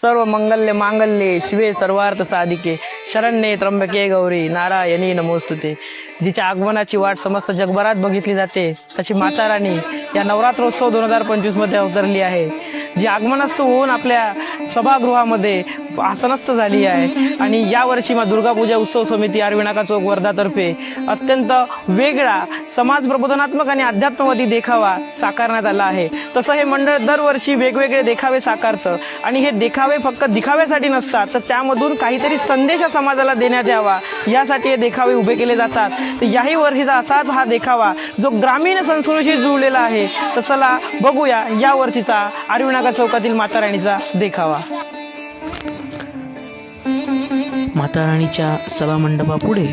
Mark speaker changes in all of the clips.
Speaker 1: सर्व मंगल्य मांगल्ये शिवे सर्वार्थ साधिके. शरण्ये त्र्यंबके गौरी नारायणी नमोस्तुते. जिच्या आगमनाची वाट समस्त जगभरात बघितली जाते तशी माता राणी या नवरात्रोत्सव दोन हजार पंचवीसमध्ये अवतरली आहे. जी आगमनस्थ होऊन आपल्या सभागृहामध्ये आसनस्थ झाली आहे. आणि या वर्षी मा दुर्गा पूजा उत्सव समिती आरविनाका चौक वर्धातर्फे अत्यंत वेगळा समाज प्रबोधनात्मक आणि अध्यात्मवादी देखावा साकारण्यात आला आहे. तसं हे मंडळ दरवर्षी वेगवेगळे देखावे साकारतं. आणि हे देखावे फक्त दिखाव्यासाठी नसतात तर त्यामधून काहीतरी संदेश समाजाला देण्यात यावा. यासाठी हे देखावे उभे केले जातात. तर याही वर्षीचा असाच हा देखावा जो ग्रामीण संस्कृतीशी जुळलेला आहे. तर चला बघूया या वर्षीचा अरविणाका चौकातील माताराणीचा देखावा.
Speaker 2: माताराणीच्या सभामंडपापुढे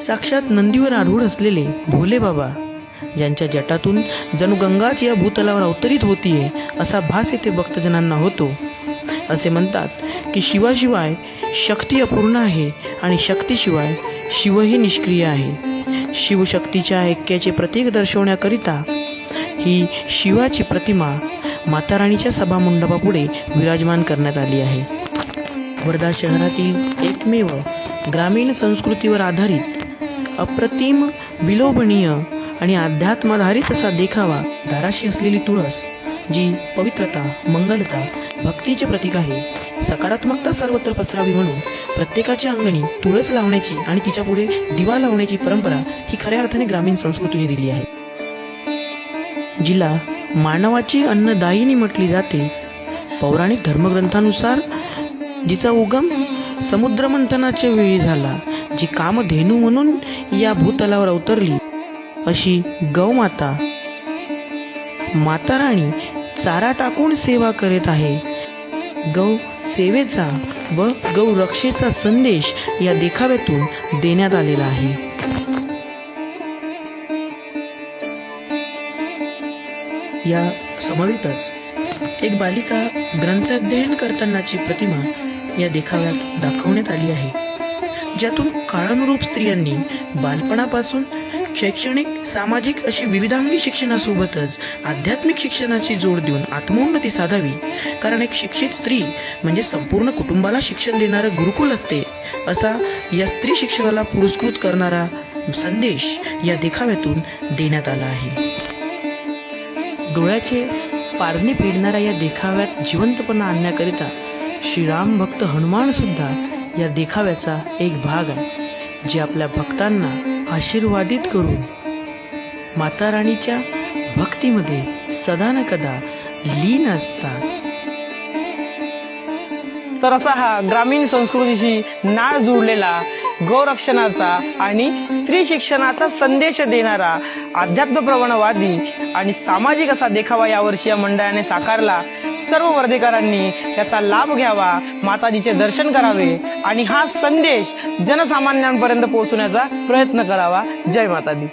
Speaker 2: साक्षात नंदीवर आढळून असलेले भोले बाबा ज्यांच्या जटातून जणू गंगाच या भूतलावर अवतरित होतीये असा भास येथे भक्तजनांना होतो. असे म्हणतात की शिवाशिवाय शक्ती अपूर्ण आहे आणि शक्तीशिवाय शिवही निष्क्रिय आहे. शिवशक्तीच्या ऐक्याचे प्रतीक दर्शवण्याकरिता ही शिवाची प्रतिमा माताराणीच्या सभामंडपापुढे विराजमान करण्यात आली आहे. वर्धा शहरातील एकमेव ग्रामीण संस्कृतीवर आधारित अप्रतिम विलोभनीय आणि अध्यात्माधारित असा देखावा धाराशी असलेली तुळस जी पवित्रता मंगलता भक्तीचे प्रतीक आहे. सकारात्मकता सर्वत्र पसरावी म्हणून प्रत्येकाच्या अंगणी तुळस लावण्याची आणि तिच्या पुढे दिवा लावण्याची परंपरा ही खऱ्या अर्थाने ग्रामीण संस्कृतीने दिली आहे. जिला मानवाची अन्नदायिनी म्हटली जाते. पौराणिक धर्मग्रंथानुसार जिचा उगम समुद्रमंथनाच्या वेळी झाला जी कामधेनू म्हणून या भूतलावर अवतरली. अशी गौमाता माता राणी चारा टाकून सेवा करीत आहे. गौ सेवेचा व गौ रक्षेचा संदेश या देखाव्यातून देण्यात आलेला आहे. या समवेतच एक बालिका ग्रंथाध्ययन करतानाची प्रतिमा या देखाव्यात दाखवण्यात आली आहे. ज्यातून काळानुरूप स्त्रियांनी बालपणापासून शैक्षणिक सामाजिक अशी विविधांगी शिक्षणासोबतच आध्यात्मिक शिक्षणाची जोड देऊन आत्मोन्नती साधावी. कारण एक शिक्षित स्त्री म्हणजे संपूर्ण कुटुंबाला शिक्षण देणारं गुरुकुल असते असा या स्त्री शिक्षणाला पुरस्कृत करणारा संदेश या देखाव्यातून देण्यात आला आहे. डोळ्याचे पारणे फेडणाऱ्या या देखाव्यात जिवंतपणा आणण्याकरिता श्रीराम भक्त हनुमान सुद्धा या देखाव्याचा एक भाग आहे जे आपल्या भक्तांना आशीर्वादित करून माता राणीच्या भक्तीमध्ये सदा न कदा लीन असतात.
Speaker 1: तर असा हा ग्रामीण संस्कृतीशी नाळ जुळलेला गौरक्षणाचा आणि स्त्री शिक्षणाचा संदेश देणारा अध्यात्मप्रवणवादी आणि सामाजिक असा देखावा यावर्षी या मंडळाने साकारला. सर्व वर्धेकरांनी त्याचा लाभ घ्यावा माताजीचे दर्शन करावे आणि हा संदेश जनसामान्यांपर्यंत पोहोचवण्याचा प्रयत्न करावा. जय माता दी